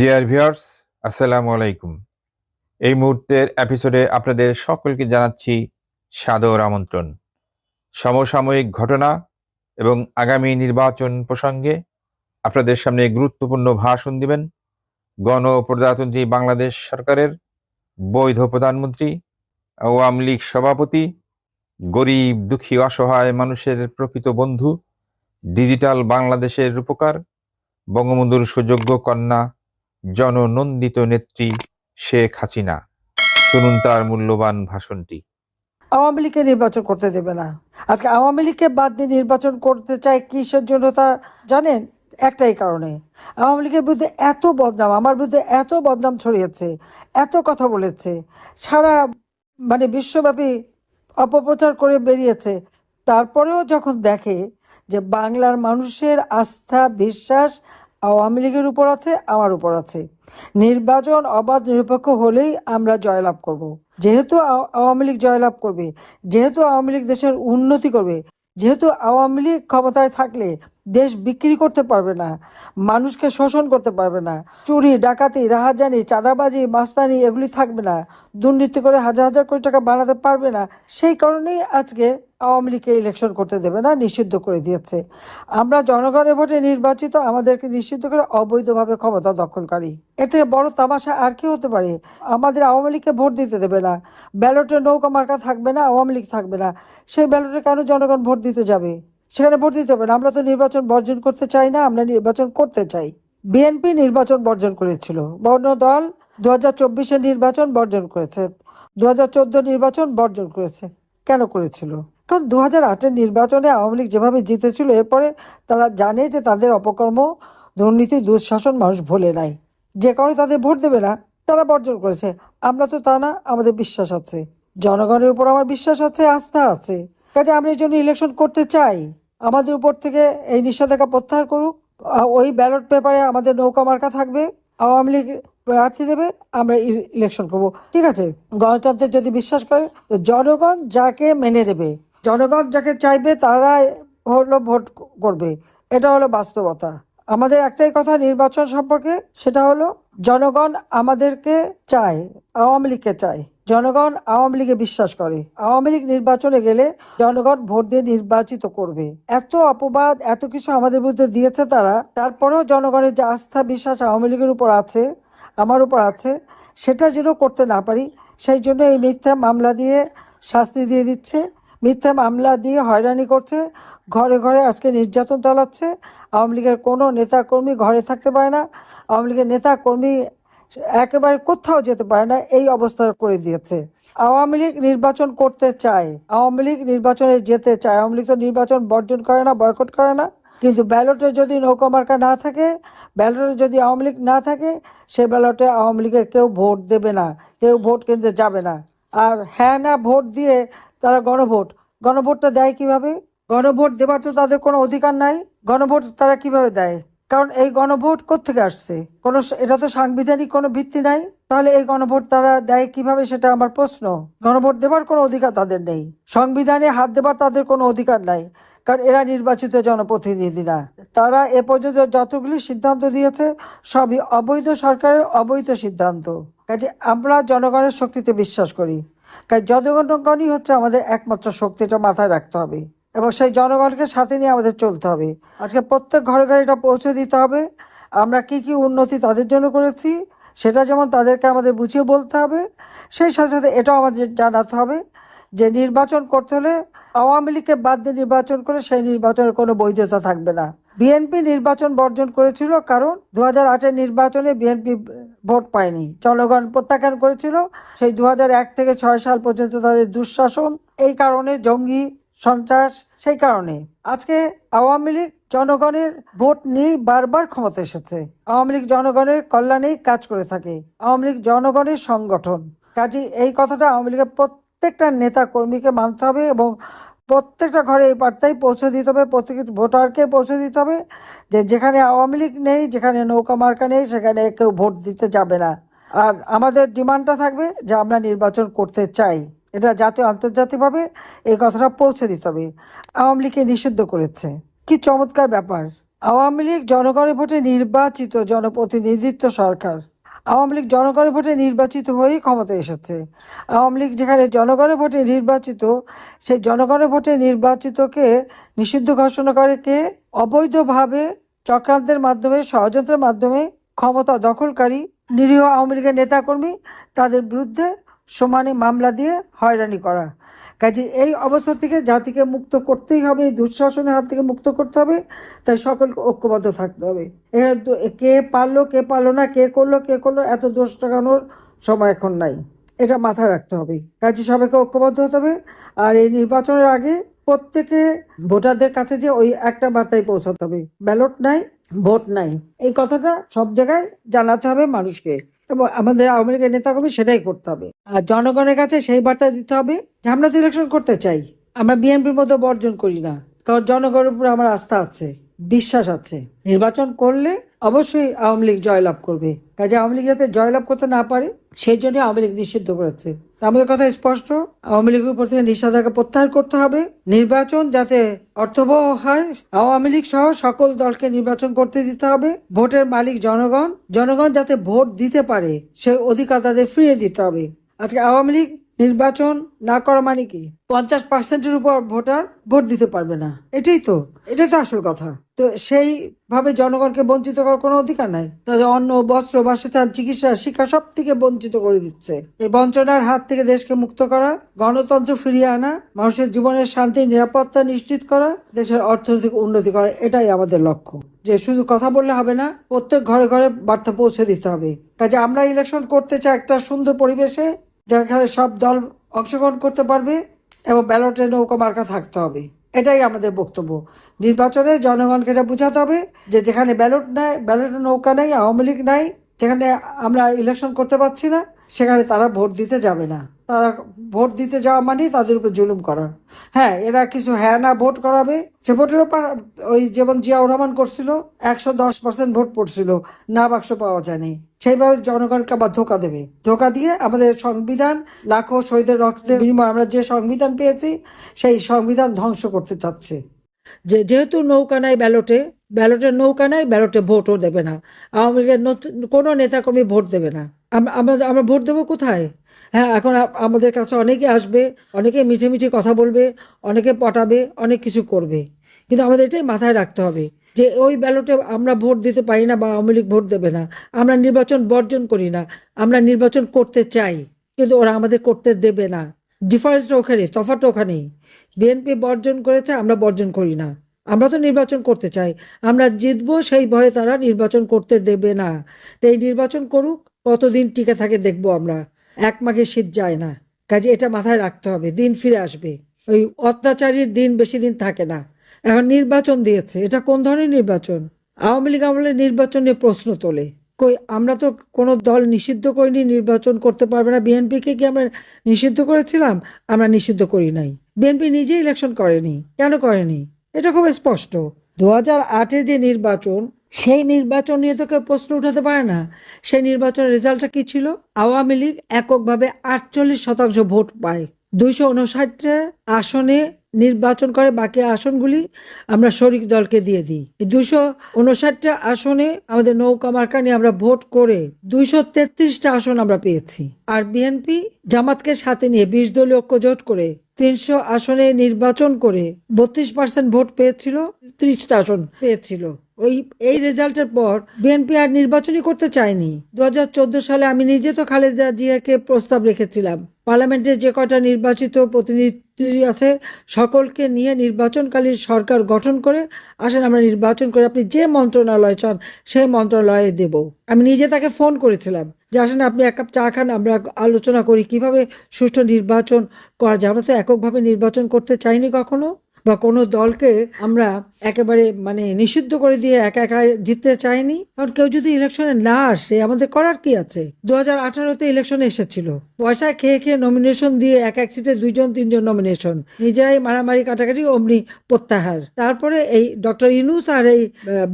Dear viewers আসসালামু আলাইকুম। এই মুহূর্তের এপিসোডে আপনাদের সকলকে জানাচ্ছি সাদর আমন্ত্রণ। সমসাময়িক ঘটনা এবং আগামী নির্বাচন প্রসঙ্গে আপনাদের সামনে গুরুত্বপূর্ণ ভাষণ দিবেন গণপ্রজাতন্ত্রী বাংলাদেশ সরকারের বৈধ প্রধানমন্ত্রী আওয়ামী লীগ সভাপতি, গরিব, দুঃখী, অসহায় মানুষের প্রকৃত বন্ধু, ডিজিটাল বাংলাদেশের রূপকার, বঙ্গবন্ধুর সুযোগ্য কন্যা জননন্দিত নেত্রী শেখ হাসিনা। শুনুন তার মূল্যবান ভাষণটি। আওয়ামী লীগকে নির্বাচন করতে দেবে না। আজকে আওয়ামী লীগকে বাদ দিয়ে নির্বাচন করতে চায় কিসের জন্য তা জানেন? একটাই কারণে। আওয়ামী লীগের বিরুদ্ধে এত বদনাম, আমার বিরুদ্ধে এত বদনাম ছড়িয়েছে, এত কথা বলেছে, সারা মানে বিশ্বব্যাপী অপপ্রচার করে বেরিয়েছে। তারপরেও যখন দেখে যে বাংলার মানুষের আস্থা, বিশ্বাস আওয়ামী লীগের উপর আছে, আমার উপর আছে নির্বাচন অবাধ নিরপেক্ষ হলেই আমরা জয়লাভ করব। যেহেতু আওয়ামী লীগ জয়লাভ করবে, যেহেতু আওয়ামী লীগ দেশের উন্নতি করবে, যেহেতু আওয়ামী লীগ ক্ষমতায় থাকলে দেশ বিক্রি করতে পারবে না, মানুষকে শোষণ করতে পারবে না, চুরি, ডাকাতি, রাহাজানি, চাঁদাবাজি, মাস্তানি এগুলি থাকবে না, দুর্নীতি করে হাজার হাজার কোটি টাকা বানাতে পারবে না, সেই কারণেই আজকে আওয়ামী লীগকে ইলেকশন করতে দেবে না, নিষিদ্ধ করে দিয়েছে। আমরা জনগণের ভোটে নির্বাচিত আমাদেরকে নিষিদ্ধ করে অবৈধভাবে ক্ষমতা দখলকারী। এর থেকে বড় তামাশা আর কি হতে পারে? আমাদের আওয়ামী লীগকে ভোট দিতে দেবে না। ব্যালটে নৌকা মার্কা থাকবে না, আওয়ামী লীগ থাকবে না। সেই ব্যালটে কেন জনগণ ভোট দিতে যাবে? সেখানে ভোট দিতে হবে না। আমরা তো নির্বাচন বর্জন করতে চাই না, আমরা নির্বাচন করতে চাই। বিএনপি নির্বাচন বর্জন করেছিল। বর্ণ দল দু হাজার নির্বাচন বর্জন করেছে। দু হাজার চোদ্দ নির্বাচন বর্জন করেছে। কেন করেছিল? কারণ দু হাজার আটের নির্বাচনে আওয়ামী লীগ যেভাবে জিতেছিল, এরপরে তারা জানে যে তাদের অপকর্ম, দুর্নীতি, দুঃশাসন মানুষ ভোলে নাই। যে কারণে তাদের ভোট দেবে না, তারা বর্জন করেছে। আমরা তো তা না, আমাদের বিশ্বাস আছে। জনগণের উপর আমার বিশ্বাস আছে, আস্থা আছে। কাজে আমরা এই জন্য ইলেকশন করতে চাই। আমাদের উপর থেকে এই নিষেধাজ্ঞা প্রত্যাহার করুক। ওই ব্যালট পেপারে আমাদের নৌকা মার্কা থাকবে। আওয়ামী লীগ প্রার্থী দেবে, আমরা ইলেকশন করব। ঠিক আছে? গণতন্ত্রের যদি বিশ্বাস করে জনগণ যাকে মেনে নেবে জনগণ যাকে চাইবে তারা হলো ভোট করবে। এটা হলো বাস্তবতা। আমাদের একটাই কথা নির্বাচন সম্পর্কে, সেটা হলো জনগণ আমাদেরকে চায়, আওয়ামী লীগকে চায়। জনগণ আওয়ামী লীগে বিশ্বাস করে। আওয়ামী লীগ নির্বাচনে গেলে জনগণ ভোট দিয়ে নির্বাচিত করবে। এত অপবাদ, এত কিছু আমাদের বিরুদ্ধে দিয়েছে তারা। তারপরেও জনগণের যে আস্থা, বিশ্বাস আওয়ামী লীগের উপর আছে, আমার উপর আছে, সেটা যেন করতে না পারি, সেই জন্য এই মিথ্যা মামলা দিয়ে শাস্তি দিয়ে দিচ্ছে। মিথ্যা মামলা দিয়ে হয়রানি করছে, ঘরে ঘরে আজকে নির্যাতন চালাচ্ছে। আওয়ামী লীগের কোনো নেতাকর্মী ঘরে থাকতে পারে না। আওয়ামী লীগের নেতাকর্মী একেবারে কোথাও যেতে পারে না, এই অবস্থা করে দিয়েছে। আওয়ামী লীগ নির্বাচন করতে চায়, আওয়ামী লীগ নির্বাচনে যেতে চায়। আওয়ামী লীগ তো নির্বাচন বর্জন করে না, বয়কট করে না। কিন্তু ব্যালটে যদি নৌকা মার্কা না থাকে, ব্যালটে যদি আওয়ামী লীগ না থাকে, সে ব্যালটে আওয়ামী লীগের কেউ ভোট দেবে না, কেউ ভোট কেন্দ্রে যাবে না। আর হ্যাঁ না ভোট দিয়ে তারা গণভোট। গণভোটটা দেয় কীভাবে? গণভোট দেবার তো তাদের কোনো অধিকার নাই। গণভোট তারা কীভাবে দেয়? কারণ এই গণভোট কোত্থেকে আসছে? কোনো এটা তো সাংবিধানিক কোনো ভিত্তি নাই। তাহলে এই গণভোট তারা দেয় কীভাবে সেটা আমার প্রশ্ন। গণভোট দেবার কোনো অধিকার তাদের নেই। সংবিধানে হাত দেবার তাদের কোনো অধিকার নাই। কারণ এরা নির্বাচিত জনপ্রতিনিধি না তারা এ পর্যন্ত যতগুলি সিদ্ধান্ত দিয়েছে, সবই অবৈধ সরকারের অবৈধ সিদ্ধান্ত। কাজে আমরা জনগণের শক্তিতে বিশ্বাস করি। কারণ জনগণই হচ্ছে আমাদের একমাত্র শক্তিটা মাথায় রাখতে হবে। এবং সেই জনগণকে সাথে নিয়ে আমাদের চলতে হবে। আজকে প্রত্যেক ঘরে ঘরে এটা পৌঁছে দিতে হবে। আমরা কি কি উন্নতি তাদের জন্য করেছি, সেটা যেমন তাদেরকে আমাদের বুঝিয়ে বলতে হবে, সেই সাথে সাথে এটাও আমাদের জানাতে হবে যে নির্বাচন করতে হলে আওয়ামী লীগকে বাদ দিয়ে নির্বাচন করে সেই নির্বাচনের কোনো বৈধতা থাকবে না। বিএনপি নির্বাচন বর্জন করেছিল কারণ দু হাজার নির্বাচনে বিএনপি ভোট পায়নি। জনগণ প্রত্যাখ্যান করেছিল। সেই দু থেকে ছয় সাল পর্যন্ত তাদের দুঃশাসন, এই কারণে জঙ্গি সন্ত্রাস, সেই কারণে। আজকে আওয়ামী লীগ জনগণের ভোট নিয়েই বারবার ক্ষমতা এসেছে। আওয়ামী লীগ জনগণের কল্যাণেই কাজ করে থাকে। আওয়ামী লীগ জনগণের সংগঠন। কাজে এই কথাটা আওয়ামী লীগের প্রত্যেকটা নেতা কর্মীকে মানতে হবে এবং প্রত্যেকটা ঘরে এই বার্তাই পৌঁছে দিতে হবে, প্রত্যেক ভোটারকে পৌঁছে দিতে হবে যে যেখানে আওয়ামী লীগ নেই, যেখানে নৌকা মার্কা নেই, সেখানে কেউ ভোট দিতে যাবে না। আর আমাদের ডিমান্ডটা থাকবে যে আমরা নির্বাচন করতে চাই। এটা জাতীয় আন্তর্জাতিকভাবে এই কথাটা পৌঁছে দিতে হবে। আওয়ামী লীগকে নিষিদ্ধ করেছে। কি চমৎকার ব্যাপার। আওয়ামী লীগ জনগণের ভোটে নির্বাচিত জনপ্রতিনিধিত্ব সরকার। আওয়ামী লীগ জনগণের ভোটে নির্বাচিত হয়েই ক্ষমতায় এসেছে। আওয়ামী লীগ যেখানে জনগণের ভোটে নির্বাচিত, সেই জনগণের ভোটে নির্বাচিতকে নিষিদ্ধ ঘোষণা করে কে? অবৈধভাবে চক্রান্তের মাধ্যমে, ষড়যন্ত্রের মাধ্যমে ক্ষমতা দখলকারী নিরীহ আওয়ামী লীগের নেতাকর্মী তাদের বিরুদ্ধে সমানে মামলা দিয়ে হয়রানি করা। কাজে এই অবস্থা থেকে জাতিকে মুক্ত করতেই হবে, এই দুঃশাসনের হাত থেকে মুক্ত করতে হবে, তাই সকলকে ঐক্যবদ্ধ থাকতে হবে। এখানে কে পারল কে পারল না, কে করল কে করল, এত দোষ টাকানোর সময় এখন নাই। এটা মাথায় রাখতে হবে। কাজে সবাইকে ঐক্যবদ্ধ হতে হবে। আর এই নির্বাচনের আগে প্রত্যেকে ভোটারদের কাছে যে ওই একটা বার্তায় পৌঁছাতে হবে। ব্যালট নাই, ভোট নাই। এই কথাটা সব জায়গায় জানাতে হবে মানুষকে। এবং আমাদের আওয়ামী লীগের নেতা নেতাকর্মী সেটাই করতে হবে। আর জনগণের কাছে সেই বার্তা দিতে হবে যে আমরা তো ইলেকশন করতে চাই। আমরা বিএনপির মতো বর্জন করি না। কারণ জনগণের উপরে আমার আস্থা আছে, বিশ্বাস আছে। নির্বাচন করলে অবশ্যই আওয়ামী লীগ জয়লাভ করবে। কাজে আওয়ামী লীগ যাতে জয়লাভ করতে না পারে, সেই জন্য আওয়ামী লীগ নিষিদ্ধ করেছে। আমাদের কথা স্পষ্ট, আওয়ামী লীগের উপর থেকে নিষেধাজ্ঞা প্রত্যাহার করতে হবে। নির্বাচন যাতে অর্থবহ হয়, আওয়ামী লীগ সহ সকল দলকে নির্বাচন করতে দিতে হবে। ভোটের মালিক জনগণ জনগণ যাতে ভোট দিতে পারে, সেই অধিকার তাদের ফিরিয়ে দিতে হবে। আজকে আওয়ামী লীগ নির্বাচন না করা মানে কি? পঞ্চাশ পার্সেন্টের উপর ভোটার ভোট দিতে পারবে না। এটাই তো এটাই তো আসল কথা। তো সেইভাবে জনগণকে বঞ্চিত করার কোনো অধিকার নাই। তাদের অন্ন, বস্ত্র, বাসস্থান, চিকিৎসা, শিক্ষা সব থেকে বঞ্চিত করে দিচ্ছে। এই বঞ্চনার হাত থেকে দেশকে মুক্ত করা, গণতন্ত্র ফিরিয়ে আনা, মানুষের জীবনের শান্তি, নিরাপত্তা নিশ্চিত করা, দেশের অর্থনৈতিক উন্নতি করা, এটাই আমাদের লক্ষ্য। যে শুধু কথা বললে হবে না, প্রত্যেক ঘরে ঘরে বার্তা পৌঁছে দিতে হবে। কাজে আমরা ইলেকশন করতে চাই একটা সুন্দর পরিবেশে, যেখানে সব দল অংশগ্রহণ করতে পারবে এবং ব্যালটে নৌকা মার্কা থাকতে হবে। এটাই আমাদের বক্তব্য। নির্বাচনে জনগণকে এটা বোঝাতে হবে যে যেখানে ব্যালট নাই, ব্যালট নৌকা নাই, আওয়ামী লীগ নাই, যেখানে আমরা ইলেকশন করতে পারছি না, সেখানে তারা ভোট দিতে যাবে না। তারা ভোট দিতে যাওয়া মানে তাদের উপর জুলুম করা। হ্যাঁ এরা কিছু হ্যাঁ না ভোট করাবে। সে ভোটের ওপর ওই যেমন জিয়াউর রহমান করছিল, একশো দশ পার্সেন্ট ভোট পড়ছিল, না বাক্স পাওয়া যায়নি। সেইভাবে জনগণকে আবার ধোকা দেবে। ধোকা দিয়ে আমাদের সংবিধান, লাখো শহীদের রক্তের বিনিময়ে আমরা যে সংবিধান পেয়েছি, সেই সংবিধান ধ্বংস করতে চাচ্ছে। যে যেহেতু নৌকা নাই ব্যালটে ব্যালটের নৌকা নাই, ব্যালটে ভোটও দেবে না। আওয়ামী লীগের নতুন কোনো নেতাকর্মী ভোট দেবে না। আমরা আমরা ভোট দেবো কোথায়? হ্যাঁ এখন আমাদের কাছে অনেকে আসবে, অনেকে মিঠে মিঠে কথা বলবে, অনেকে পটাবে, অনেক কিছু করবে। কিন্তু আমাদের এটাই মাথায় রাখতে হবে যে ওই ব্যালটে আমরা ভোট দিতে পারি না বা আওয়ামী ভোট দেবে না। আমরা নির্বাচন বর্জন করি না, আমরা নির্বাচন করতে চাই। কিন্তু ওরা আমাদের করতে দেবে না। ডিফারেন্সটা ওখানে, তফাৎটা ওখানেই বিএনপি বর্জন করেছে, আমরা বর্জন করি না। আমরা তো নির্বাচন করতে চাই। আমরা জিতবো সেই ভয়ে তারা নির্বাচন করতে দেবে না। তাই নির্বাচন করুক, কতদিন টিকে থাকে দেখব আমরা। এক মাঘে শীত যায় না। কাজে এটা মাথায় রাখতে হবে, দিন ফিরে আসবে। ওই অত্যাচারীর দিন বেশি দিন থাকে না। এখন নির্বাচন দিয়েছে, এটা কোন ধরনের নির্বাচন? আওয়ামী লীগ আমলে নির্বাচন নিয়ে প্রশ্ন তোলে। কই, আমরা তো কোনো দল নিষিদ্ধ করিনি, নির্বাচন করতে পারবে না। বিএনপিকে কি আমরা নিষিদ্ধ করেছিলাম? আমরা নিষিদ্ধ করি নাই। বিএনপি নিজে ইলেকশন করেনি। কেন করেনি? এটা খুব স্পষ্ট। দু হাজার আটে যে নির্বাচন সেই নির্বাচন নিয়ে তো কেউ প্রশ্ন উঠাতে পারে না। সেই নির্বাচনের রেজাল্টটা কি ছিল? আওয়ামী লীগ এককভাবে আটচল্লিশ শতাংশ ভোট পায়। দুইশো উনষাটটা আসনে নির্বাচন করে বাকি আসনগুলি আমরা শরিক দলকে দিয়ে দিই। দুইশো উনষাটটা আসনে আমাদের নৌকা মার্কা নিয়ে আমরা ভোট করে দুইশো তেত্রিশটা আসন আমরা পেয়েছি। আর বিএনপি জামাতকে সাথে নিয়ে বিশ দলীয় ঐক্য জোট করে তিনশো আসনে নির্বাচন করে বত্রিশ পার্সেন্ট ভোট পেয়েছিল, ত্রিশটা আসন পেয়েছিল। ওই, এই রেজাল্টের পর বিএনপি আর নির্বাচনই করতে চায়নি। দু হাজার চোদ্দ সালে আমি নিজে তো খালেদা জিয়াকে প্রস্তাব রেখেছিলাম। পার্লামেন্টের যে কয়টা নির্বাচিত প্রতিনিধি আছে, সকলকে নিয়ে নির্বাচনকালীন সরকার গঠন করে আসেন, আমরা নির্বাচন করে আপনি যে মন্ত্রণালয় চান, সেই মন্ত্রণালয়ে দেব। আমি নিজে তাকে ফোন করেছিলাম যে, আসেন, আপনি এক কাপ চা খান, আমরা আলোচনা করি কীভাবে সুষ্ঠু নির্বাচন করা যায়। আমরা তো এককভাবে নির্বাচন করতে চাইনি কখনো। বা কোনো দলকে আমরা একেবারে মানে নিষিদ্ধ করে দিয়ে একা একা জিততে চাইনি। কারণ কেউ যদি ইলেকশনে না আসে, আমাদের করার কি আছে? দু হাজার আঠারোতে ইলেকশন এসেছিল। পয়সা খেয়ে খেয়ে নমিনেশন দিয়ে এক এক সিটে দুইজন, তিনজন নমিনেশন নিজেরাই মারামারি কাটাকাটি, অমনি প্রত্যাহার। তারপরে এই ডক্টর ইনুস আর এই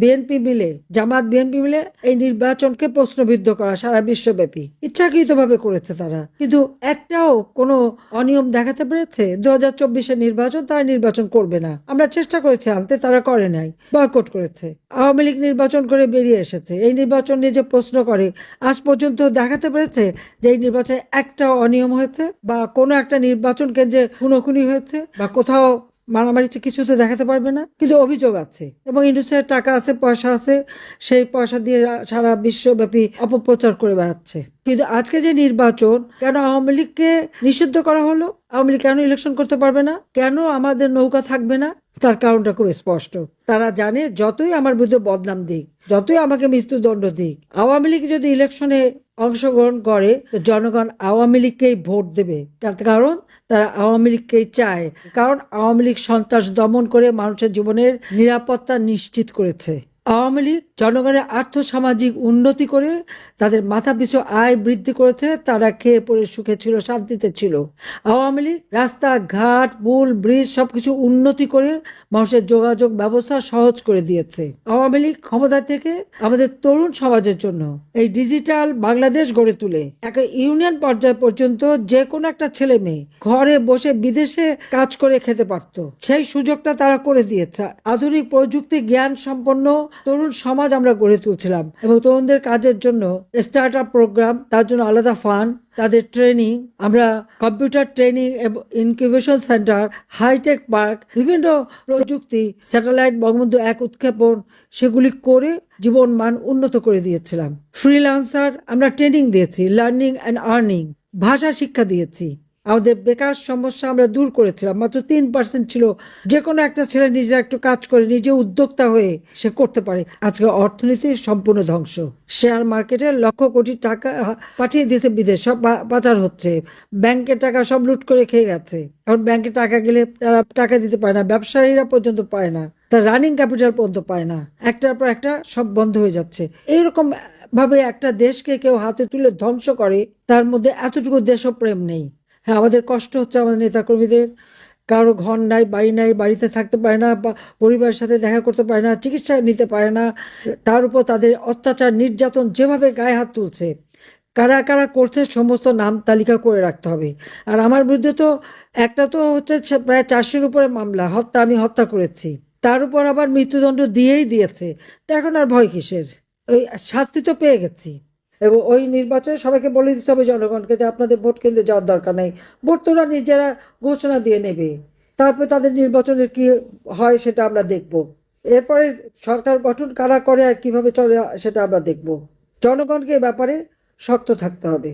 বিএনপি মিলে, জামাত বিএনপি মিলে এই নির্বাচনকে প্রশ্নবিদ্ধ করা সারা বিশ্বব্যাপী। ইচ্ছাকৃতভাবে করেছে তারা। কিন্তু একটাও কোনো অনিয়ম দেখাতে পেরেছে? দু হাজার চব্বিশের নির্বাচন, তারা নির্বাচন করবে না। আমরা চেষ্টা করেছি আনতে, তারা করে নাই, বয়কট করেছে। আওয়ামী লীগ নির্বাচন করে বেরিয়ে এসেছে। এই নির্বাচন নিয়ে যে প্রশ্ন করে, আজ পর্যন্ত দেখাতে পেরেছে যে এই নির্বাচনে একটা অনিয়ম হয়েছে বা কোনো একটা নির্বাচন কেন্দ্রে খুনোখুনি হয়েছে বা কোথাও মারামারি হচ্ছে কিছু তো দেখাতে পারবে না, কিন্তু অভিযোগ আছে। এবং ইন্ডাস্ট্রির টাকা আছে, পয়সা আছে, সেই পয়সা দিয়ে সারা বিশ্বব্যাপী অপপ্রচার করে বেড়াচ্ছে। কিন্তু আজকে যে নির্বাচন, কেন আওয়ামী লীগকে নিষিদ্ধ করা হলো? আওয়ামী লীগ কেন ইলেকশন করতে পারবে না? কেন আমাদের নৌকা থাকবে না? তার কারণটা খুব স্পষ্ট। তারা জানে যতই আমার বিরুদ্ধে বদনাম দিক, যতই আমাকে মৃত্যুদণ্ড দিক, আওয়ামী লীগ যদি ইলেকশনে অংশগ্রহণ করে জনগণ আওয়ামী লীগকেই ভোট দেবে। কারণ তারা আওয়ামী লীগকেই চায়। কারণ আওয়ামী লীগ সন্ত্রাস দমন করে মানুষের জীবনের নিরাপত্তা নিশ্চিত করেছে। আওয়ামী লীগ জনগণের আর্থসামাজিক উন্নতি করে তাদের মাথা পিছু আয় বৃদ্ধি করেছে, তারা খেয়ে পড়ে সুখে ছিল, শান্তিতে ছিল। আওয়ামী লীগ রাস্তাঘাট, পুল, ব্রিজ সবকিছু উন্নতি করে মানুষের যোগাযোগ ব্যবস্থা সহজ করে দিয়েছে। আওয়ামী লীগ ক্ষমতা থেকে আমাদের তরুণ সমাজের জন্য এই ডিজিটাল বাংলাদেশ গড়ে তুলে। একটা ইউনিয়ন পর্যায় পর্যন্ত যে কোনো একটা ছেলে মেয়ে ঘরে বসে বিদেশে কাজ করে খেতে পারতো। সেই সুযোগটা তারা করে দিয়েছে। আধুনিক প্রযুক্তি, জ্ঞান সম্পন্ন তরুণ সমাজ আমরা গড়ে তুলছিলাম এবং তরুণদের কাজের জন্য স্টার্ট আপ প্রোগ্রাম তার জন্য আলাদা ফান্ড তাদের ট্রেনিং আমরা কম্পিউটার ট্রেনিং এবং ইনকিউবেশন সেন্টার হাইটেক পার্ক বিভিন্ন প্রযুক্তি স্যাটেলাইট বঙ্গবন্ধু এক উৎক্ষেপণ, সেগুলি করে জীবন মান উন্নত করে দিয়েছিলাম। ফ্রিল্যান্সার আমরা ট্রেনিং দিয়েছি লার্নিং অ্যান্ড আর্নিং ভাষা শিক্ষা দিয়েছি। আমাদের বেকার সমস্যা আমরা দূর করেছিলাম। মাত্র তিন পার্সেন্ট ছিল। যে কোনো একটা ছেলে নিজে একটু কাজ করে, নিজে উদ্যোক্তা হয়ে সে করতে পারে। আজকে অর্থনীতির সম্পূর্ণ ধ্বংস। শেয়ার মার্কেটে লক্ষ কোটি টাকা পাঠিয়ে দিয়েছে বিদেশ। সব পাচার হচ্ছে। ব্যাংকের টাকা সব লুট করে খেয়ে গেছে। এখন ব্যাংকে টাকা গেলে তারা টাকা দিতে পারে না। ব্যবসায়ীরা পর্যন্ত পায় না। তার রানিং ক্যাপিটাল পর্যন্ত পায় না। একটার পর একটা সব বন্ধ হয়ে যাচ্ছে। এইরকম ভাবে একটা দেশকে কেউ হাতে তুলে ধ্বংস করে, তার মধ্যে এতটুকু দেশপ্রেম নেই। হ্যাঁ আমাদের কষ্ট হচ্ছে আমাদের নেতাকর্মীদের। কারও ঘর নাই, বাড়ি নাই, বাড়িতে থাকতে পারে না পরিবারের সাথে দেখা করতে পারে না, চিকিৎসা নিতে পারে না, তার উপর তাদের অত্যাচার, নির্যাতন যেভাবে গায়ে হাত তুলছে, কারা কারা করছে সমস্ত নাম তালিকা করে রাখতে হবে। আর আমার বিরুদ্ধে তো একটা তো হচ্ছে প্রায় চারশোর উপরে মামলা, হত্যা, আমি হত্যা করেছি। তার উপর আবার মৃত্যুদণ্ড দিয়েই দিয়েছে। তো এখন আর ভয় কিসের? ওই শাস্তি তো পেয়ে গেছি। এবং ওই নির্বাচনে সবাইকে বলে দিতে হবে জনগণকে যে আপনাদের ভোট কেন্দ্রে যাওয়ার দরকার নেই। ভোট তোরা নিজেরা ঘোষণা দিয়ে নেবে। তারপরে তাদের নির্বাচনের কি হয় সেটা আমরা দেখব। এরপরে সরকার গঠন কারা করে আর কীভাবে চলে সেটা আমরা দেখব। জনগণকে এ ব্যাপারে শক্ত থাকতে হবে।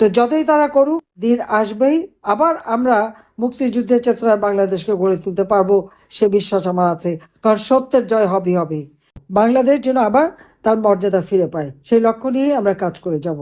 তো যতই তারা করুক, দিন আসবেই। আবার আমরা মুক্তিযুদ্ধের চেতনায় বাংলাদেশকে গড়ে তুলতে পারব সে বিশ্বাস আমার আছে। কারণ সত্যের জয় হবে হবে বাংলাদেশ যেন আবার তার মর্যাদা ফিরে পায়। সেই লক্ষ্য নিয়ে আমরা কাজ করে যাব।